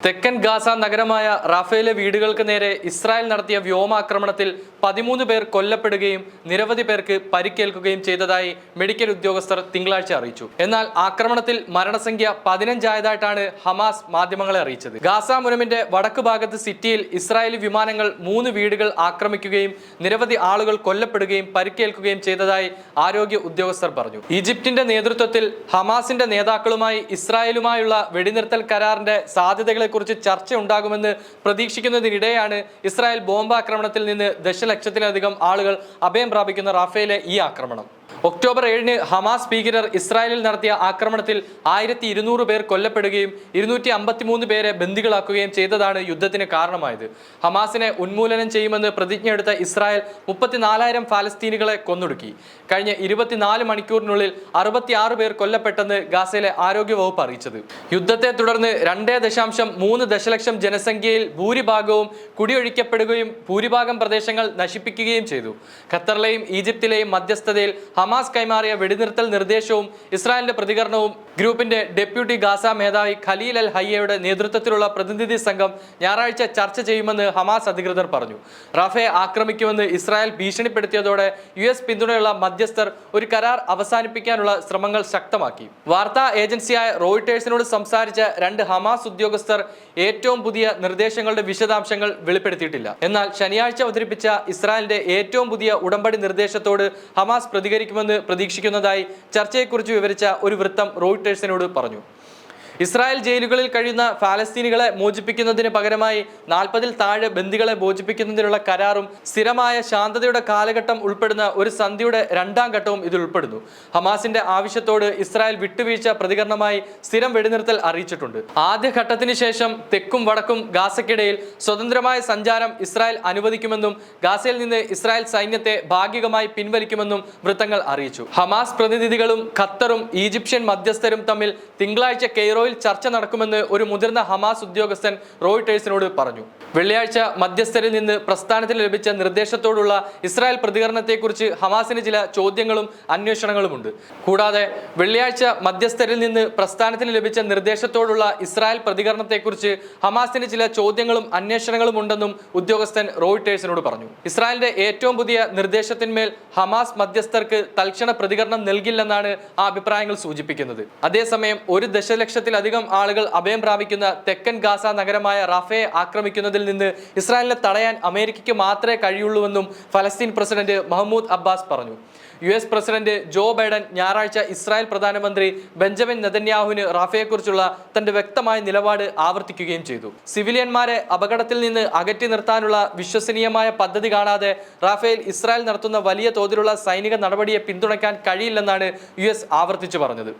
തെക്കൻ ഗാസ നഗരമായ റാഫേലെ വീടുകൾക്ക് നേരെ ഇസ്രായേൽ നടത്തിയ വ്യോമാക്രമണത്തിൽ പതിമൂന്ന് പേർ കൊല്ലപ്പെടുകയും നിരവധി പേർക്ക് പരിക്കേൽക്കുകയും ചെയ്തതായി മെഡിക്കൽ ഉദ്യോഗസ്ഥർ തിങ്കളാഴ്ച അറിയിച്ചു. എന്നാൽ ആക്രമണത്തിൽ മരണസംഖ്യ പതിനഞ്ചായതായിട്ടാണ് ഹമാസ് മാധ്യമങ്ങളെ അറിയിച്ചത്. ഗാസ മുനമിന്റെ വടക്ക് ഭാഗത്ത് സിറ്റിയിൽ ഇസ്രായേലി വിമാനങ്ങൾ മൂന്ന് വീടുകൾ ആക്രമിക്കുകയും നിരവധി ആളുകൾ കൊല്ലപ്പെടുകയും പരിക്കേൽക്കുകയും ചെയ്തതായി ആരോഗ്യ ഉദ്യോഗസ്ഥർ പറഞ്ഞു. ഈജിപ്തിന്റെ നേതൃത്വത്തിൽ ഹമാസിന്റെ നേതാക്കളുമായി ഇസ്രായേലുമായുള്ള വെടിനിർത്തൽ കരാറിന്റെ സാധ്യതകളെക്കുറിച്ച് ചർച്ച ഉണ്ടാകുമെന്ന് പ്രതീക്ഷിക്കുന്നതിനിടെയാണ് ഇസ്രായേൽ ബോംബാക്രമണത്തിൽ നിന്ന് ദശലക്ഷത്തിലധികം ആളുകൾ അഭയം പ്രാപിക്കുന്ന റാഫേലെ ഈ ആക്രമണം. ഒക്ടോബർ ഏഴിന് ഹമാസ് ഭീകരർ ഇസ്രായേലിൽ നടത്തിയ ആക്രമണത്തിൽ ആയിരത്തി ഇരുന്നൂറ് പേർ കൊല്ലപ്പെടുകയും ഇരുന്നൂറ്റി അമ്പത്തിമൂന്ന് പേരെ ബന്ദികളാക്കുകയും ചെയ്തതാണ് യുദ്ധത്തിന് കാരണമായത്. ഹമാസിനെ ഉന്മൂലനം ചെയ്യുമെന്ന് പ്രതിജ്ഞയെടുത്ത ഇസ്രായേൽ മുപ്പത്തിനാലായിരം ഫാലസ്തീനുകളെ കൊന്നൊടുക്കി. കഴിഞ്ഞ ഇരുപത്തിനാല് മണിക്കൂറിനുള്ളിൽ അറുപത്തിയാറ് പേർ കൊല്ലപ്പെട്ടെന്ന് ഗാസയിലെ ആരോഗ്യവകുപ്പ് അറിയിച്ചത്. യുദ്ധത്തെ തുടർന്ന് രണ്ടേ ദശാംശം മൂന്ന് ദശലക്ഷം ജനസംഖ്യയിൽ ഭൂരിഭാഗവും കുടിയൊഴിക്കപ്പെടുകയും ഭൂരിഭാഗം പ്രദേശങ്ങൾ നശിപ്പിക്കുകയും ചെയ്തു. ഖത്തറിലെയും ഈജിപ്തിലെയും മധ്യസ്ഥതയിൽ ഹമാസ് കൈമാറിയ വെടിനിർത്തൽ നിർദ്ദേശവും ഇസ്രായേലിന്റെ പ്രതികരണവും ഗ്രൂപ്പിന്റെ ഡെപ്യൂട്ടി ഗാസ മേധാവി ഖലീൽ അൽ ഹയ്യയുടെ നേതൃത്വത്തിലുള്ള പ്രതിനിധി സംഘം ഞായറാഴ്ച ചർച്ച ചെയ്യുമെന്ന് ഹമാസ് അധികൃതർ പറഞ്ഞു. റഫെ ആക്രമിക്കുമെന്ന് ഇസ്രായേൽ ഭീഷണിപ്പെടുത്തിയതോടെ യു എസ് പിന്തുണയുള്ള മധ്യസ്ഥർ ഒരു കരാർ അവസാനിപ്പിക്കാനുള്ള ശ്രമങ്ങൾ ശക്തമാക്കി. വാർത്താ ഏജൻസിയായ റോയിട്ടേഴ്സിനോട് സംസാരിച്ച രണ്ട് ഹമാസ് ഉദ്യോഗസ്ഥർ ഏറ്റവും പുതിയ നിർദ്ദേശങ്ങളുടെ വിശദാംശങ്ങൾ വെളിപ്പെടുത്തിയിട്ടില്ല. എന്നാൽ ശനിയാഴ്ച അവതരിപ്പിച്ച ഇസ്രായേലിന്റെ ഏറ്റവും പുതിയ ഉടമ്പടി നിർദ്ദേശത്തോട് ഹമാസ് പ്രതികരിക്കുമെന്ന് പ്രതീക്ഷിക്കുന്നതായി ചർച്ചയെക്കുറിച്ച് വിവരിച്ച ഒരു വൃത്തം റോയിട്ടേഴ്സിനോട് പറഞ്ഞു ഇസ്രായേൽ ജയിലുകളിൽ കഴിയുന്ന ഫാലസ്തീനികളെ മോചിപ്പിക്കുന്നതിന് പകരമായി നാൽപ്പതിൽ താഴെ ബന്ദികളെ മോചിപ്പിക്കുന്നതിനുള്ള കരാറും സ്ഥിരമായ ശാന്തതയുടെ കാലഘട്ടം ഉൾപ്പെടുന്ന ഒരു സന്ധിയുടെ രണ്ടാം ഘട്ടവും ഇതിൽ ഉൾപ്പെടുന്നു. ഹമാസിന്റെ ആവശ്യത്തോട് ഇസ്രായേൽ വിട്ടുവീഴ്ച പ്രതികരണമായി സ്ഥിരം വെടിനിർത്തൽ അറിയിച്ചിട്ടുണ്ട്. ആദ്യഘട്ടത്തിന് ശേഷം തെക്കും വടക്കും ഗാസയ്ക്കിടയിൽ സ്വതന്ത്രമായ സഞ്ചാരം ഇസ്രായേൽ അനുവദിക്കുമെന്നും ഗാസയിൽ നിന്ന് ഇസ്രായേൽ സൈന്യത്തെ ഭാഗികമായി പിൻവലിക്കുമെന്നും വൃത്തങ്ങൾ അറിയിച്ചു. ഹമാസ് പ്രതിനിധികളും ഖത്തറും ഈജിപ്ഷ്യൻ മധ്യസ്ഥരും തമ്മിൽ തിങ്കളാഴ്ച കെയ്റോയിൽ ചർച്ച നടക്കുമെന്ന് ഒരു മുതിർന്ന ഹമാസ് ഉദ്യോഗസ്ഥൻ റോയിട്ടേഴ്സിനോട് പറഞ്ഞു. വെള്ളിയാഴ്ച മധ്യസ്ഥരിൽ നിന്ന് പ്രസ്ഥാനത്തിന് ലഭിച്ച നിർദ്ദേശത്തോടുള്ള ഇസ്രായേൽ പ്രതികരണത്തെക്കുറിച്ച് ഹമാസിന് ചില ചോദ്യങ്ങളും അന്വേഷണങ്ങളുമുണ്ട്. കൂടാതെ വെള്ളിയാഴ്ച മധ്യസ്ഥരിൽ നിന്ന് പ്രസ്ഥാനത്തിന് ലഭിച്ച നിർദ്ദേശത്തോടുള്ള ഇസ്രായേൽ പ്രതികരണത്തെക്കുറിച്ച് ഹമാസിന് ചില ചോദ്യങ്ങളും അന്വേഷണങ്ങളും ഉണ്ടെന്നും ഉദ്യോഗസ്ഥൻ റോയിട്ടേഴ്സിനോട് പറഞ്ഞു. ഇസ്രായേലിന്റെ ഏറ്റവും പുതിയ നിർദ്ദേശത്തിന്മേൽ ഹമാസ് മധ്യസ്ഥർക്ക് തൽക്ഷണ പ്രതികരണം നൽകില്ലെന്നാണ് ആ അഭിപ്രായങ്ങൾ സൂചിപ്പിക്കുന്നത്. അതേസമയം ഒരു ദശലക്ഷത്തിലധികം ആളുകൾ അഭയം പ്രാപിക്കുന്ന തെക്കൻ ഗാസ നഗരമായ റഫയെ ആക്രമിക്കുന്നതിൽ നിന്ന് ഇസ്രായേലിനെ തടയാൻ അമേരിക്കയ്ക്ക് മാത്രമേ കഴിയുള്ളൂവെന്നും ഫലസ്തീൻ പ്രസിഡന്റ് മഹ്മൂദ് അബ്ബാസ് പറഞ്ഞു. U S president Joe Biden ഞായറാഴ്ച ഇസ്രായേൽ പ്രധാനമന്ത്രി ബെഞ്ചമിൻ നെതന്യാഹുവിന് റാഫയെക്കുറിച്ചുള്ള തന്റെ വ്യക്തമായ നിലപാട് ആവർത്തിക്കുകയും ചെയ്തു. സിവിലിയന്മാരെ അപകടത്തിൽ നിന്ന് അകറ്റി നിർത്താനുള്ള വിശ്വസനീയമായ പദ്ധതി കാണാതെ റാഫേൽ ഇസ്രായേൽ നടത്തുന്ന വലിയ തോതിലുള്ള സൈനിക നടപടിയെ പിന്തുണയ്ക്കാൻ കഴിയില്ലെന്നാണ് യു ആവർത്തിച്ചു പറഞ്ഞത്.